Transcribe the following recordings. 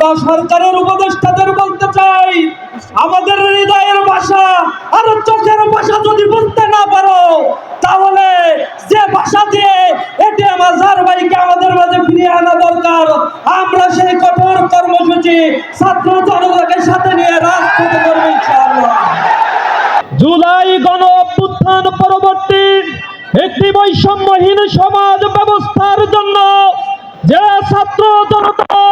আমরা সরকারের উপদেষ্টাদের বলতে চাই, আমাদের হৃদয়ের ভাষা আর চোখের ভাষা যদি বুঝতে না পারো, তাহলে যে ভাষা দিয়ে এটিএম আজহার ভাইকে আমাদের মাঝে ফিরিয়ে আনা দরকার, আমরা সেই কঠোর কর্মসূচি ছাত্র জনতাকে সাথে নিয়ে রাজপথে করব জুলাই গণ অভ্যুত্থান পরবর্তী একটি বৈষম্যহীন সমাজ ব্যবস্থার জন্য যে ছাত্র জনতা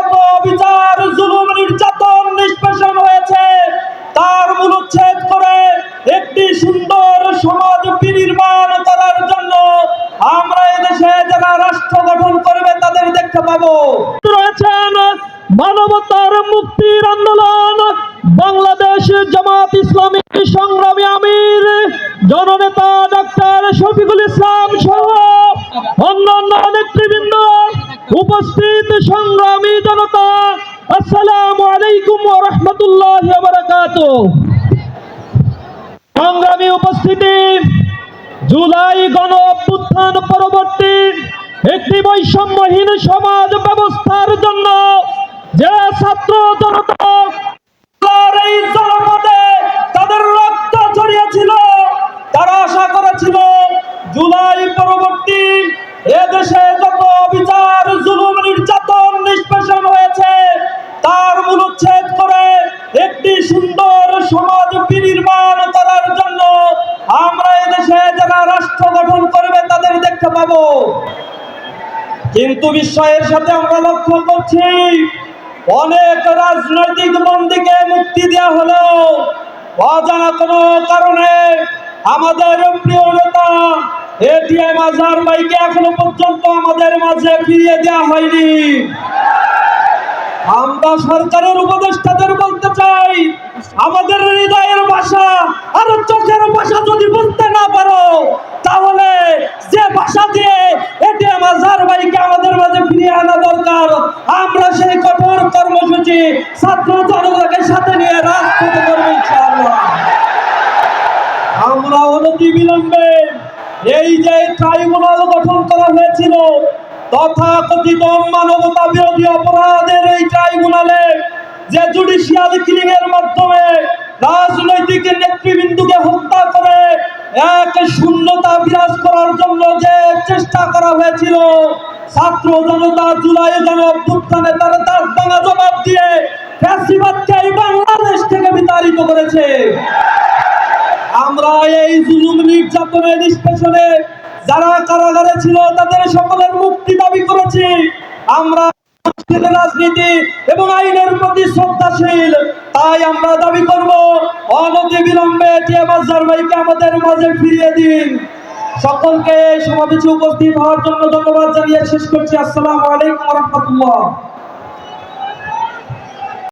যত বিচার, জুলুম, নির্যাতন নিষ্পেষণ হয়েছে। তার মূলচ্ছেদ করে একটি সুন্দর সমাজ বিনির্মাণ করার জন্য আমরা এদেশে যারা রাষ্ট্র গঠন করবে, তাদের দেখতে পাবো। রয়েছেন মানবতার মুক্তির আন্দোলন, বাংলাদেশ জামাত ইসলামী সংগ্রামী আমির, জননেতা ডক্টর শফিকুল ইসলাম সহ অন্যান্য নেতৃবৃন্দ উপস্থিত। সংগ্রামী জনতা, আসসালামু আলাইকুম ওয়া রাহমাতুল্লাহি ওয়া বারাকাতুহু। সংগ্রামী উপস্থিতি, জুলাই গণ অভ্যুত্থান পরবর্তী একটি বৈষম্যহীন সমাজ ব্যবস্থার জন্য যে ছাত্র জনতা সমাজ বিনির্মাণ করার জন্য আমরা এদেশে যারা রাষ্ট্র গঠন করবে তাদের দেখতে পাবো। কিন্তু বিস্ময়ের সাথে আমরা লক্ষ্য করছি, অনেক রাজনৈতিক বন্দীকে মুক্তি দেওয়া হলো। অজানা কোনো কারণে আমাদের প্রিয় নেতা এটিএম আজহার ভাইকে এখনও পর্যন্ত আমাদের মাঝে ফিরিয়ে দেওয়া হয়নি। আমরা সরকারের উপদেষ্টাদের বলতে চাই আমাদের হৃদয়ের ভাষা আর চোখের ভাষা যদি বুঝতে না পারো, তাহলে যে ভাষা দিয়ে এটিএম আজহার ভাইকে আমাদের মাঝে ফিরিয়ে আনা দরকার, আমরা সেই কঠোর কর্মসূচি ছাত্র জনতাকে সাথে নিয়ে রাজপথে করব আমরা অনতি বিলম্বে এই যে ট্রাইব্যুনাল গঠন করা হয়েছিল, তথাকথিত মানবতা বিরোধী অপরাধের এই ট্রাইব্যুনালে যে জুডিশিয়াল কিলিং এর মাধ্যমে রাজনৈতিক নেতৃবৃন্দকে হত্যা করে এক শূন্যতা বিরাজ করার জন্য যে চেষ্টা করা হয়েছিল, ছাত্র জনতা জুলাই গণ অভ্যুত্থানে তারা তার বাংলা জবাব দিয়ে ফ্যাসিবাদকে এই বাংলাদেশ থেকে বিতাড়িত করেছে। আমরা এই জুলুম নির্যাতনের নিষ্পেষণে যারা কারাগারে ছিল, তাদের সকলের মুক্তি দাবি করেছি। আমরা রাজনীতি এবং আইনের প্রতি শ্রদ্ধাশীল, তাই আমরা দাবি করব অনতি বিলম্বে আমাদের মাঝে ফিরিয়ে দিন। সকলকে সমাবেশে উপস্থিত হওয়ার জন্য ধন্যবাদ জানিয়ে শেষ করছি। আসসালাম আলাইকুম রহমতুল্লাহ।